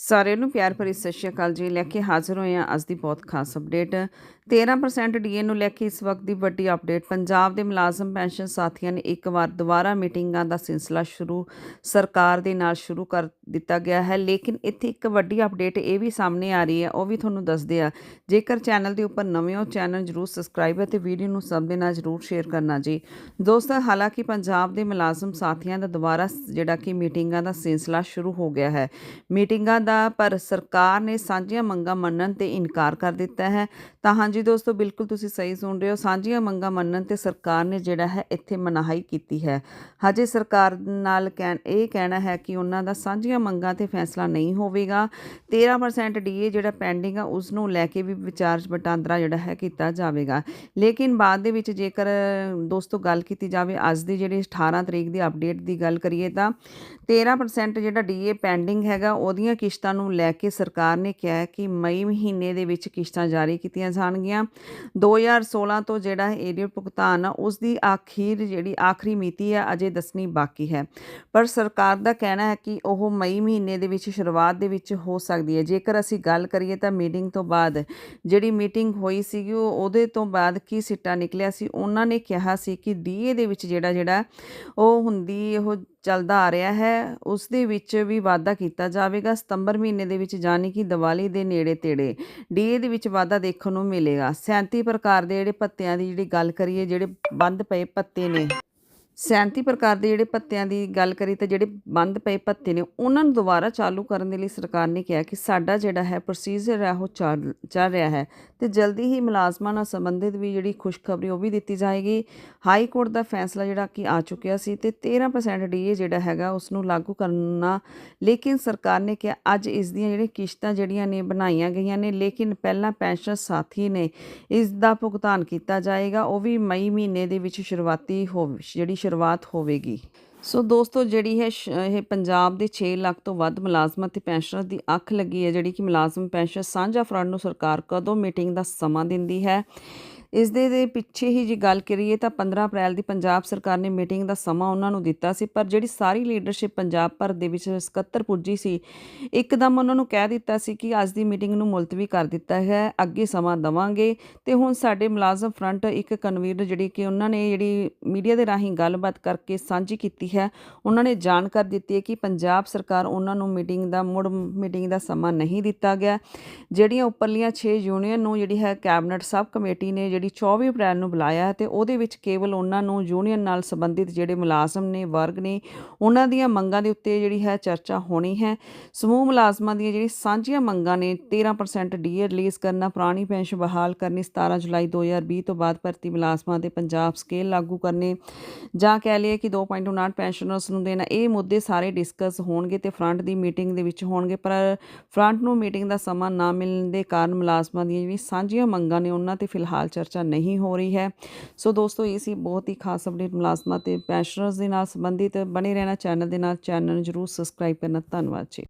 ਸਾਰਿਆਂ ਨੂੰ ਪਿਆਰ ਭਰੀ ਸਤਿ ਸ਼੍ਰੀ ਅਕਾਲ ਜੀ। ਲੈ ਕੇ ਹਾਜ਼ਰ ਹੋਏ ਹਾਂ ਅੱਜ ਦੀ ਬਹੁਤ ਖਾਸ ਅਪਡੇਟ 13% ਡੀਏ ਨੂੰ ਲੈ ਕੇ ਇਸ ਵਕਤ ਦੀ ਵੱਡੀ ਅਪਡੇਟ ਪੰਜਾਬ ਦੇ ਮੁਲਾਜ਼ਮ ਪੈਨਸ਼ਨ ਸਾਥੀਆਂ ਨੇ ਇੱਕ ਵਾਰ ਦੁਬਾਰਾ ਮੀਟਿੰਗਾਂ ਦਾ ਸਿਲਸਿਲਾ ਸ਼ੁਰੂ, ਸਰਕਾਰ ਦੇ ਨਾਲ ਸ਼ੁਰੂ ਕਰ ਦਿੱਤਾ ਗਿਆ ਹੈ, ਲੇਕਿਨ ਇੱਥੇ ਇੱਕ ਵੱਡੀ ਅਪਡੇਟ ਇਹ ਵੀ ਸਾਹਮਣੇ ਆ ਰਹੀ ਹੈ, ਉਹ ਵੀ ਤੁਹਾਨੂੰ ਦੱਸਦੇ ਆ। ਜੇਕਰ ਚੈਨਲ ਦੇ ਉੱਪਰ ਨਵੇਂ ਹੋ, ਚੈਨਲ ਜਰੂਰ ਸਬਸਕ੍ਰਾਈਬ ਅਤੇ ਵੀਡੀਓ ਨੂੰ ਸਭ ਦੇ ਨਾਲ ਜਰੂਰ ਸ਼ੇਅਰ ਕਰਨਾ ਜੀ। ਦੋਸਤੋ, ਹਾਲਾਂਕਿ ਪੰਜਾਬ ਦੇ ਮੁਲਾਜ਼ਮ ਸਾਥੀਆਂ ਦਾ ਦੁਬਾਰਾ ਜਿਹੜਾ ਕਿ ਮੀਟਿੰਗਾਂ ਦਾ ਸਿਲਸਿਲਾ ਸ਼ੁਰੂ ਹੋ ਗਿਆ ਹੈ। ਮੀਟਿੰਗਾਂ ਦਾ, ਪਰ ਸਰਕਾਰ ਨੇ ਸਾਂਝੀਆਂ ਮੰਗਾਂ ਮੰਨਣ ਤੇ ਇਨਕਾਰ ਕਰ ਦਿੱਤਾ ਹੈ। ਤਾਂ ਹਾਂਜੀ ਦੋਸਤੋ, ਬਿਲਕੁਲ ਤੁਸੀਂ ਸਹੀ ਸੁਣ ਰਹੇ ਹੋ। ਸਾਂਝੀਆਂ ਮੰਗਾਂ ਮੰਨਣ ਤੇ ਸਰਕਾਰ ਨੇ ਜਿਹੜਾ ਹੈ, ਇੱਥੇ ਮਨਾਹੀ ਕੀਤੀ ਹੈ। ਹਜੇ ਸਰਕਾਰ ਨਾਲ ਕਹਿ ਇਹ ਕਹਿਣਾ ਹੈ ਕਿ ਉਹਨਾਂ ਦਾ ਸਾਂਝੀਆਂ ਮੰਗਾਂ ਤੇ ਫੈਸਲਾ ਨਹੀਂ ਹੋਵੇਗਾ। 13% ਡੀਏ ਜਿਹੜਾ ਪੈਂਡਿੰਗ ਆ ਉਸ ਨੂੰ ਲੈ ਕੇ ਵੀ ਵਿਚਾਰ ਵਟਾਂਦਰਾ ਜਿਹੜਾ ਹੈ ਕੀਤਾ ਜਾਵੇਗਾ। ਲੇਕਿਨ ਬਾਅਦ ਦੇ ਵਿੱਚ ਜੇਕਰ ਦੋਸਤੋ ਗੱਲ ਕੀਤੀ ਜਾਵੇ, ਅੱਜ ਦੀ ਜਿਹੜੀ 18 ਤਰੀਕ ਦੀ ਅਪਡੇਟ ਦੀ ਗੱਲ ਕਰੀਏ ਤਾਂ 13% ਜਿਹੜਾ ਡੀਏ ਪੈਂਡਿੰਗ ਹੈਗਾ, ਉਹਦੀਆਂ ਕਿਸ਼ਤਾਂ ਨੂੰ ਲੈ ਕੇ ਸਰਕਾਰ ਨੇ ਕਿਹਾ ਕਿ ਮਈ ਮਹੀਨੇ ਦੇ ਵਿੱਚ ਕਿਸ਼ਤਾਂ ਜਾਰੀ ਕੀਤੀਆਂ ਜਾਣਗੀਆਂ। 2016 ਤੋਂ ਜਿਹੜਾ ਏਰੀਅਰ ਭੁਗਤਾਨ ਆ, ਉਸ ਦੀ ਆਖਿਰ ਜਿਹੜੀ ਆਖਰੀ ਮਿਤੀ ਹੈ, ਅਜੇ ਦੱਸਣੀ ਬਾਕੀ ਹੈ। ਪਰ ਸਰਕਾਰ ਦਾ ਕਹਿਣਾ ਹੈ ਕਿ ਉਹ ਮਈ ਮਹੀਨੇ ਦੇ ਵਿੱਚ, ਸ਼ੁਰੂਆਤ ਦੇ ਵਿੱਚ ਹੋ ਸਕਦੀ ਹੈ। ਜੇਕਰ ਅਸੀਂ ਗੱਲ ਕਰੀਏ ਤਾਂ ਮੀਟਿੰਗ ਤੋਂ ਬਾਅਦ ਜਿਹੜੀ ਮੀਟਿੰਗ ਹੋਈ ਸੀਗੀ, ਉਹ ਉਹਦੇ ਤੋਂ ਬਾਅਦ ਕੀ ਸਿੱਟਾ ਨਿਕਲਿਆ ਸੀ? ਉਹਨਾਂ ਨੇ ਕਿਹਾ ਸੀ ਕਿ ਡੀਏ ਦੇ ਵਿੱਚ ਜਿਹੜਾ ਜਿਹੜਾ ਉਹ ਹੁੰਦੀ, ਉਹ ਚੱਲਦਾ ਆ ਰਿਹਾ ਹੈ, ਉਸ ਦੇ ਵਿੱਚ ਵੀ ਵਾਧਾ ਕੀਤਾ ਜਾਵੇਗਾ। ਸਤੰਬਰ ਮਹੀਨੇ ਦੇ ਵਿੱਚ ਜਾਨੀ ਕਿ ਦੀਵਾਲੀ ਦੇ ਨੇੜੇ ਤੇੜੇ ਡੀਏ ਦੇ ਵਿੱਚ ਵਾਧਾ ਦੇਖਣ ਨੂੰ ਮਿਲੇਗਾ। 37 ਪ੍ਰਕਾਰ ਦੇ ਜਿਹੜੇ ਪੱਤਿਆਂ ਦੀ ਜਿਹੜੀ ਗੱਲ ਕਰੀਏ, ਜਿਹੜੇ ਬੰਦ ਪਏ ਪੱਤੇ ਨੇ। 37 ਪ੍ਰਕਾਰ ਦੇ ਜਿਹੜੇ ਭੱਤਿਆਂ ਦੀ ਗੱਲ ਕਰੀ ਤਾਂ ਜਿਹੜੇ ਬੰਦ ਪਏ ਭੱਤੇ ਨੇ, ਉਹਨਾਂ ਨੂੰ ਦੁਬਾਰਾ ਚਾਲੂ ਕਰਨ ਦੇ ਲਈ ਸਰਕਾਰ ਨੇ ਕਿਹਾ ਕਿ ਸਾਡਾ ਜਿਹੜਾ ਹੈ ਪ੍ਰੋਸੀਜਰ ਹੈ ਉਹ ਚੱਲ ਚੱਲ ਰਿਹਾ ਹੈ ਤੇ ਜਲਦੀ ਹੀ ਮੁਲਾਜ਼ਮਾਂ ਨਾਲ ਸੰਬੰਧਿਤ ਵੀ ਜਿਹੜੀ ਖੁਸ਼ਖਬਰੀ ਉਹ ਵੀ ਦਿੱਤੀ ਜਾਏਗੀ। ਹਾਈ ਕੋਰਟ ਦਾ ਫੈਸਲਾ ਜਿਹੜਾ ਕਿ ਆ ਚੁੱਕਿਆ ਸੀ ਤੇ 13% ਡੀਏ ਜਿਹੜਾ ਹੈਗਾ ਉਸ ਨੂੰ ਲਾਗੂ ਕਰਨਾ, ਲੇਕਿਨ ਸਰਕਾਰ ਨੇ ਕਿਹਾ ਅੱਜ ਇਸ ਦੀਆਂ ਜਿਹੜੀਆਂ ਕਿਸ਼ਤਾਂ ਜਿਹੜੀਆਂ ਨੇ ਬਣਾਈਆਂ ਗਈਆਂ ਨੇ, ਲੇਕਿਨ ਪਹਿਲਾਂ ਪੈਨਸ਼ਨ ਸਾਥੀ ਨੇ ਇਸ ਦਾ ਭੁਗਤਾਨ ਕੀਤਾ ਜਾਏਗਾ, ਉਹ ਵੀ ਮਈ ਮਹੀਨੇ ਦੇ ਵਿੱਚ ਸ਼ੁਰੂਆਤੀ ਹੋ, ਜਿਹੜੀ ਸ਼ੁਰੂਆਤ ਹੋਵੇਗੀ। ਸੋ ਦੋਸਤੋ, ਜਿਹੜੀ ਹੈ ਸ਼- ਇਹ ਪੰਜਾਬ ਦੇ 6 ਲੱਖ ਤੋਂ ਵੱਧ ਮੁਲਾਜ਼ਮਾਂ ਤੇ ਪੈਨਸ਼ਨਰ ਦੀ ਅੱਖ ਲੱਗੀ ਹੈ, ਜਿਹੜੀ ਕਿ ਮੁਲਾਜ਼ਮ ਪੈਨਸ਼ਨ ਸਾਂਝਾ ਫਰੰਟ ਨੂੰ ਸਰਕਾਰ ਕਦੋਂ ਮੀਟਿੰਗ ਦਾ ਸਮਾਂ ਦਿੰਦੀ ਹੈ? ਇਸ ਦੇ ਦੇ ਪਿੱਛੇ ਹੀ ਜੇ ਗੱਲ ਕਰੀਏ ਤਾਂ 15 ਅਪ੍ਰੈਲ ਦੀ ਪੰਜਾਬ ਸਰਕਾਰ ਨੇ ਮੀਟਿੰਗ ਦਾ ਸਮਾਂ ਉਹਨਾਂ ਨੂੰ ਦਿੱਤਾ ਸੀ, ਪਰ ਜਿਹੜੀ ਸਾਰੀ ਲੀਡਰਸ਼ਿਪ ਪੰਜਾਬ ਭਰ ਦੇ ਵਿੱਚ ਸਕੱਤਰ ਪੁੱਜੀ ਸੀ, ਇੱਕਦਮ ਉਹਨਾਂ ਨੂੰ ਕਹਿ ਦਿੱਤਾ ਸੀ ਕਿ ਅੱਜ ਦੀ ਮੀਟਿੰਗ ਨੂੰ ਮੁਲਤਵੀ ਕਰ ਦਿੱਤਾ ਹੈ, ਅੱਗੇ ਸਮਾਂ ਦਵਾਂਗੇ। ਤੇ ਹੁਣ ਸਾਡੇ ਮੁਲਾਜ਼ਮ ਫਰੰਟ ਇੱਕ ਕਨਵੀਨਰ ਜਿਹੜੀ ਕਿ ਉਹਨਾਂ ਨੇ ਜਿਹੜੀ ਮੀਡੀਆ ਦੇ ਰਾਹੀਂ ਗੱਲਬਾਤ ਕਰਕੇ ਸਾਂਝੀ ਕੀਤੀ ਹੈ, ਉਹਨਾਂ ਨੇ ਜਾਣਕਾਰੀ ਦਿੱਤੀ ਹੈ ਕਿ ਪੰਜਾਬ ਸਰਕਾਰ ਉਹਨਾਂ ਨੂੰ ਮੀਟਿੰਗ ਦਾ, ਮੁੜ ਮੀਟਿੰਗ ਦਾ ਸਮਾਂ ਨਹੀਂ ਦਿੱਤਾ ਗਿਆ। ਜਿਹੜੀਆਂ ਉੱਪਰਲੀਆਂ 6 ਯੂਨੀਅਨ ਨੂੰ ਜਿਹੜੀ ਹੈ ਕੈਬਨਿਟ ਸਬ ਕਮੇਟੀ ਨੇ ਜਿਹੜੀ 24 ਅਪ੍ਰੈਲ ਨੂੰ ਬੁਲਾਇਆ ਹੈ ਤੇ ਉਹਦੇ ਵਿੱਚ ਕੇਵਲ ਉਹਨਾਂ ਨੂੰ ਯੂਨੀਅਨ ਨਾਲ ਸੰਬੰਧਿਤ ਜਿਹੜੇ ਮੁਲਾਜ਼ਮ ਨੇ, ਵਰਗ ਨੇ, ਉਹਨਾਂ ਦੀਆਂ ਮੰਗਾਂ ਦੇ ਉੱਤੇ ਜਿਹੜੀ ਹੈ ਚਰਚਾ ਹੋਣੀ ਹੈ। ਸਮੂਹ ਮੁਲਾਜ਼ਮਾਂ ਦੀਆਂ ਜਿਹੜੀ ਸਾਂਝੀਆਂ ਮੰਗਾਂ ਨੇ 13% ਡੀਏ ਰਿਲੀਜ਼ ਕਰਨਾ, ਪੁਰਾਣੀ ਪੈਨਸ਼ਨ ਬਹਾਲ ਕਰਨੀ 17 ਜੁਲਾਈ 2020 ਤੋਂ ਬਾਅਦ ਭਰਤੀ ਮੁਲਾਜ਼ਮਾਂ ਦੇ ਪੰਜਾਬ ਸਕੇਲ ਲਾਗੂ ਕਰਨੇ, ਜਾਂ ਕਹਿ ਲਈਏ ਕਿ 2.59 ਪੈਨਸ਼ਨਰਸ ਨੂੰ ਦੇਣਾ, ਇਹ ਮੁੱਦੇ ਸਾਰੇ ਡਿਸਕਸ ਹੋਣਗੇ ਤੇ ਫਰੰਟ ਦੀ ਮੀਟਿੰਗ ਦੇ ਵਿੱਚ ਹੋਣਗੇ, ਪਰ ਫਰੰਟ ਨੂੰ ਮੀਟਿੰਗ ਦਾ ਸਮਾਂ ਨਾ ਮਿਲਣ ਦੇ ਕਾਰਨ ਮੁਲਾਜ਼ਮਾਂ ਦੀਆਂ ਜਿਹੜੀਆਂ ਸਾਂਝੀਆਂ ਮੰਗਾਂ ਨੇ, ਉਹਨਾਂ ਤੇ ਫਿਲਹਾਲ ਚਰਚਾ ਚਰਚਾ ਨਹੀਂ ਹੋ ਰਹੀ ਹੈ। ਸੋ ਦੋਸਤੋ, ਇਹ ਸੀ ਬਹੁਤ ਹੀ ਖਾਸ ਅਪਡੇਟ ਮੁਲਾਜ਼ਮਾਂ ਤੇ ਪੈਨਸ਼ਨਰਸ ਦੇ ਨਾਲ ਸੰਬੰਧਿਤ। ਬਣੇ ਰਹਿਣਾ ਚੈਨਲ ਦੇ ਨਾਲ। ਚੈਨਲ ਨੂੰ ਜਰੂਰ ਸਬਸਕ੍ਰਾਈਬ ਕਰਨਾ। ਧੰਨਵਾਦ ਜੀ।